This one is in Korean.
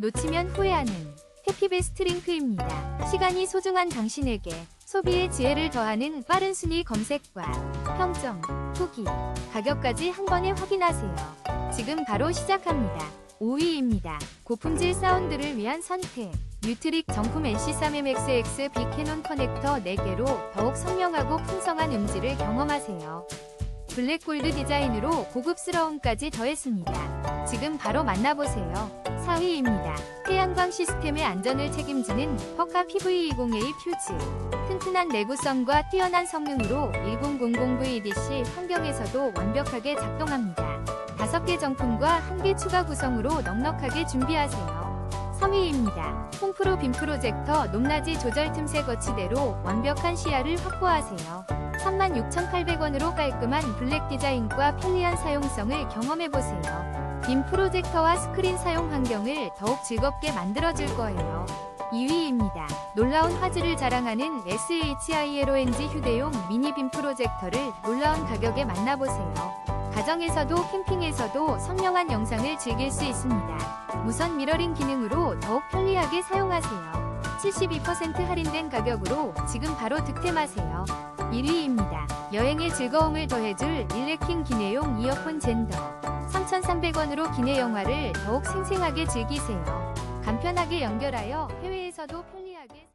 놓치면 후회하는 해피베스트 링크입니다. 시간이 소중한 당신에게 소비의 지혜를 더하는 빠른 순위 검색과 평점, 후기, 가격까지 한 번에 확인하세요. 지금 바로 시작합니다. 5위입니다. 고품질 사운드를 위한 선택. 뉴트릭 정품 NC3MXX B 캐논 커넥터 4개로 더욱 선명하고 풍성한 음질을 경험하세요. 블랙골드 디자인으로 고급스러움까지 더했습니다. 지금 바로 만나보세요. 4위입니다. 태양광 시스템의 안전을 책임지는 퍼카 PV20A 퓨즈. 튼튼한 내구성과 뛰어난 성능으로 1000VDC 환경에서도 완벽하게 작동합니다. 5개 정품과 1개 추가 구성으로 넉넉하게 준비하세요. 3위입니다. 홈프로 빔 프로젝터 높낮이 조절 틈새 거치대로 완벽한 시야를 확보하세요. 36,800원으로 깔끔한 블랙 디자인과 편리한 사용성을 경험해보세요. 빔 프로젝터와 스크린 사용 환경을 더욱 즐겁게 만들어줄 거예요. 2위입니다. 놀라운 화질을 자랑하는 SHILONG 휴대용 미니 빔 프로젝터를 놀라운 가격에 만나보세요. 가정에서도 캠핑에서도 선명한 영상을 즐길 수 있습니다. 무선 미러링 기능으로 더욱 편리하게 사용하세요. 72% 할인된 가격으로 지금 바로 득템하세요. 1위입니다. 여행의 즐거움을 더해줄 일렉킹 기내용 이어폰 젠더. 3,300원으로 기내 영화를 더욱 생생하게 즐기세요. 간편하게 연결하여 해외에서도 편리하게